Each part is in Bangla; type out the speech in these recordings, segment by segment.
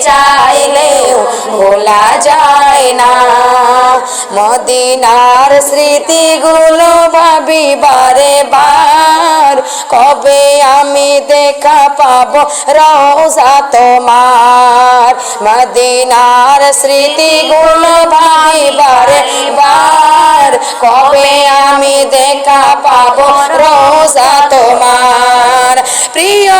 চাইলেও ভোলা যায় না। মদিনার স্মৃতিগুলো ভাবি বারে বার। কবে আমি দেখা পাব রোজা তোমার? মদিনার স্মৃতিগুলো ভাবি বারে বার। কবে আমি দেখা পাব রোজা তোমার? প্রিয়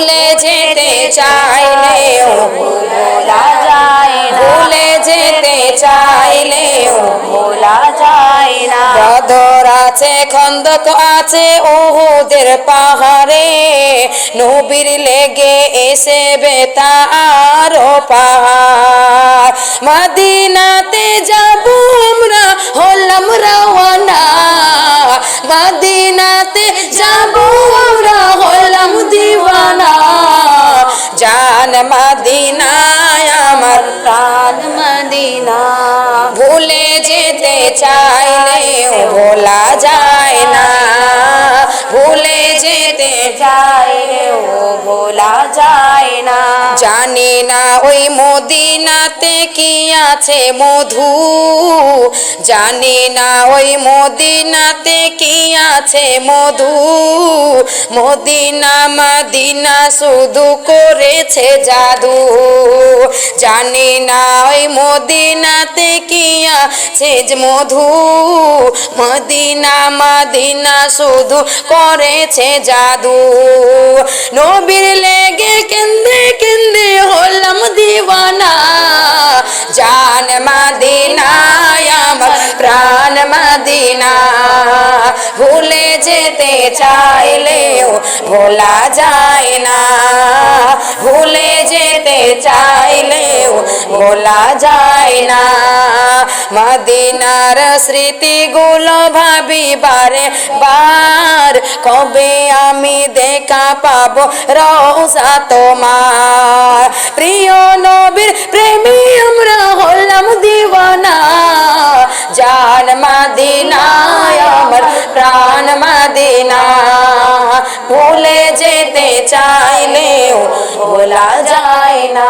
ভুলে যেতে চাইলেও ভোলা যায় না। ভুলে যেতে চাইলেও ভোলা যায় না। বদর আছে খন্দক আছে ওহুদের পাহাড়ে। নবীর লেগে এসে বেতা আরও পাহাড়। মদিনাতে যাব আমরা হলাম রওয়ানা। মদিনাতে যাব আমরা জান মদিনায় আমার প্রাণ মদিনা। ভুলে যেতে চাইলেও ভোলা যায় না। ভুলে যেতে চাইলেও ভোলা যায় না। জানি না ওই মদিনাতে কি আছে মধু। জানি না ওই মদিনাতে কি আছে মধু। মদিনা মদিনা শুধু করেছে জাদু। জানি না ওই মদিনাতে কি আছে মধু। মদিনা মদিনা শুধু করেছে জাদু। নবীর লেগে কেন্দ্রে কেন্দ্রে হলাম দিওয়ানা। জান মদিনায় আমার প্রাণ মাদিনা। ভুলে যেতে চাইলেও ভোলা যায় না। ভুলে যেতে চাইলেও ভোলা যায় না। মদিনার স্মৃতিগুলো ভাবি বারে বার কবে আমি দেখা পাব রোজা তোমার? প্রিয় নবীর প্রেমী আমরা হলাম দিওয়ানা। জান মদিনায় আমার প্রাণ মদিনা। চাইলেও বলা যায় না।